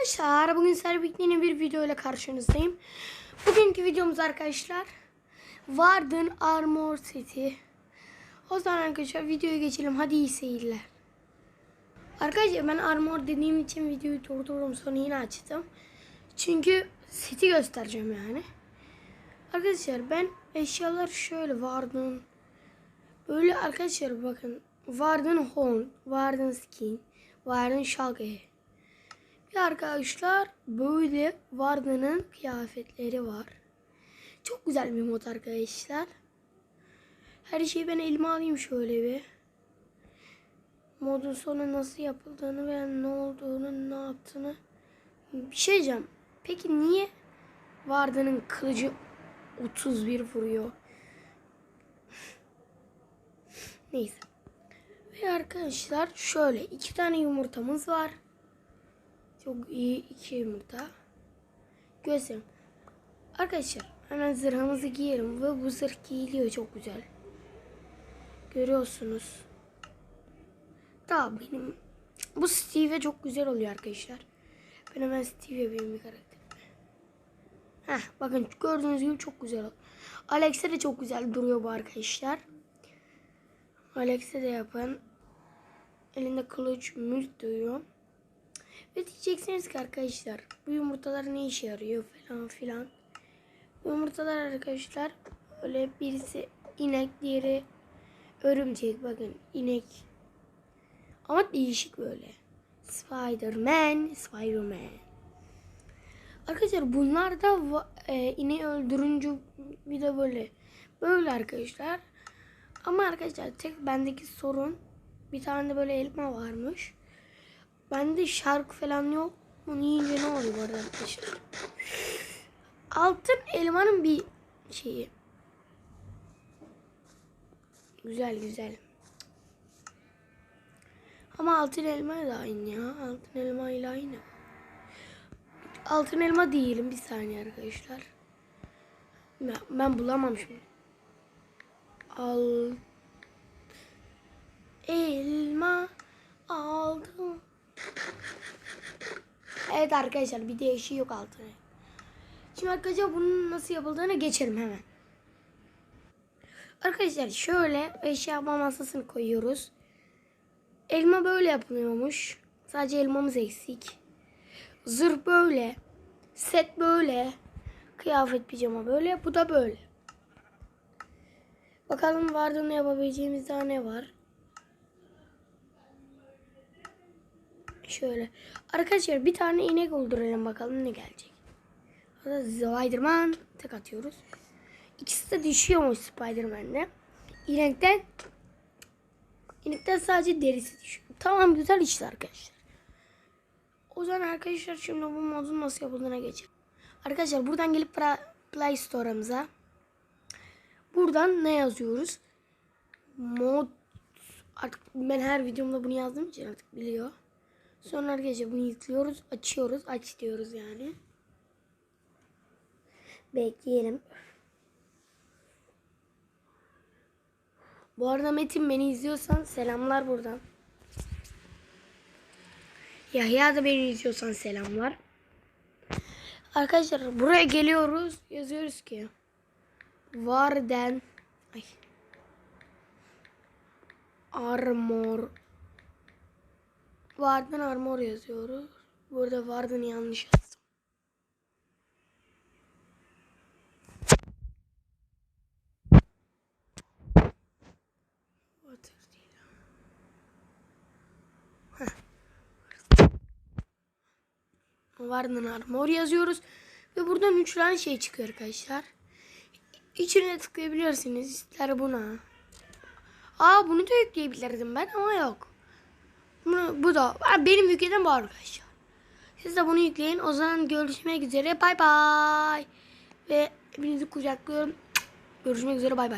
Arkadaşlar bugün birlikte yeni bir video ile karşınızdayım. Bugünkü videomuz arkadaşlar Warden Armor seti. O zaman arkadaşlar videoya geçelim. Hadi iyi seyirler. Arkadaşlar ben armor dediğim için videoyu durdurdum sonra yine açtım. Çünkü seti göstereceğim yani. Arkadaşlar ben eşyalar şöyle Warden böyle arkadaşlar bakın Warden Horn, Warden Skin, Warden Shulker. Bir arkadaşlar böyle Varda'nın kıyafetleri var. Çok güzel bir mod arkadaşlar. Her şeyi ben elime alayım şöyle bir. Modun sonu nasıl yapıldığını ve ne olduğunu, ne yaptığını. Bir şey diyeceğim. Peki niye Varda'nın kılıcı 31 vuruyor? Neyse. Ve arkadaşlar şöyle iki tane yumurtamız var. Çok iyi iki yumurta. Göstereyim. Arkadaşlar hemen zırhımızı giyelim ve bu zırh giyiliyor çok güzel. Görüyorsunuz. Daha benim bu Steve çok güzel oluyor arkadaşlar. Ben hemen Steve yapayım bir karakter. Heh, bakın gördüğünüz gibi çok güzel. Alex'e de çok güzel duruyor bu arkadaşlar. Alex'e de yapın. Elinde kılıç mülk duyuyor. Ve diyeceksiniz ki arkadaşlar bu yumurtalar ne işe yarıyor falan filan. Bu yumurtalar arkadaşlar öyle birisi inek diğeri örümcek bakın inek. Ama değişik böyle. Spiderman, Spiderman. Arkadaşlar bunlar da e, ineği öldürünce bir de böyle. Böyle arkadaşlar. Ama arkadaşlar tek bendeki sorun bir tane de böyle elma varmış. Bende şarkı falan yok. Onu yiyince ne oluyor bu arada arkadaşlar? Altın elmanın bir şeyi. Güzel güzel. Ama altın elma da aynı ya. Altın elma ile aynı. Altın elma değilim bir saniye arkadaşlar. Ben, ben bulamam şimdi. Al elma aldım. Evet arkadaşlar bir değişiği yok altına. Şimdi arkadaşlar bunun nasıl yapıldığını geçelim hemen. Arkadaşlar şöyle eşya masasını koyuyoruz. Elma böyle yapılıyormuş. Sadece elmamız eksik. Zırh böyle. Set böyle. Kıyafet pijama böyle. Bu da böyle. Bakalım vardığını yapabileceğimiz daha ne var? Şöyle. Arkadaşlar bir tane inek öldürelim bakalım ne gelecek. Orada Spiderman tek atıyoruz. İkisi de düşüyormuş Spiderman'de. İnekten İnekten sadece derisi düşüyor. Tamam güzel işte arkadaşlar. O zaman arkadaşlar şimdi bu modun nasıl yapıldığına geçelim. Arkadaşlar buradan gelip Play Store'ımıza buradan ne yazıyoruz? Mod artık ben her videomda bunu yazdığım için artık biliyor. Sonra arkadaşlar bunu yüklüyoruz, açıyoruz, aç diyoruz yani. Bekleyelim. Bu arada Metin beni izliyorsan selamlar buradan. Yahya da beni izliyorsan selamlar. Arkadaşlar buraya geliyoruz. Yazıyoruz ki Varden ay, Armor Varden Armor yazıyoruz. Burada Varden yanlış yazdım. Varden Armor yazıyoruz. Ve buradan üç tane şey çıkıyor arkadaşlar. İçine tıklayabilirsiniz. İster buna. Aa bunu da yükleyebilirdim ben ama yok. Bunu, bu da. Benim yüklediğim bu arkadaşlar. Siz de bunu yükleyin. O zaman görüşmek üzere. Bay bay. Ve hepinizi kucaklıyorum. Görüşmek üzere. Bay bay.